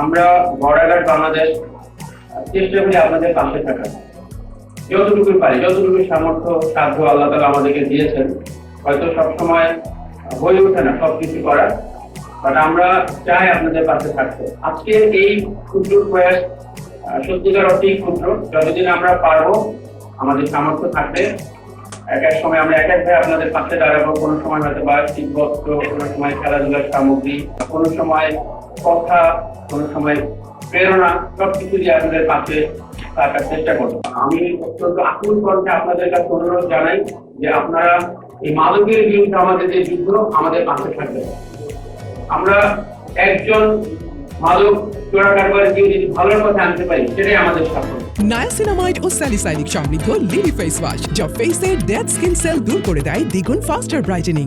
আমরা বর্ডার বাংলাদেশ চেষ্টা করি আপনাদের পাশে থাকার যতটুকু পারি যতটুকু সামর্থ্য, সাধ্য আল্লাহ তালা আমাদেরকে দিয়েছেন, হয়তো সবসময় হয়ে ওঠে না সবকিছু করার। বাট আমরা চাই আপনাদের পাশে থাকতে। আজকে এই ক্ষুদ্র প্রয়াস সত্যিকার অর্থেই ক্ষুদ্র, যতদিন আমরা পারব, আমাদের সামর্থ্য থাকবে। এক এক সময় আমরা এক এক ভাবে আপনাদের পাশে দাঁড়াবো। কোনো সময় হয়তো বা শীতবস্ত্র কোনো সময় খেলাধুলার সামগ্রী, কোনো সময় কথা, কোনো সময় প্রেরণা, সবকিছু দিয়ে আপনাদের পাশে থাকার চেষ্টা করব। আমি অত্যন্ত আকুল কণ্ঠে আপনাদের কাছে অনুরোধ জানাই যে আপনারা এই মাদকের বিরুদ্ধে আমাদের যে যুদ্ধ, আমাদের পাশে থাকবে আমরা একজন মাদক চোরা কারবারের কেউ যদি ভালোর পথে আনতে পারি, সেটাই আমাদের সাফল্য। নায়াসিনামাইড ও স্যালিসাইনিক সমৃদ্ধ লিলি ফেস ওয়াশ, যা ফেসের ডেড স্কিন সেল দূর করে দেয় দ্বিগুণ ফাস্টার ব্রাইটেনিং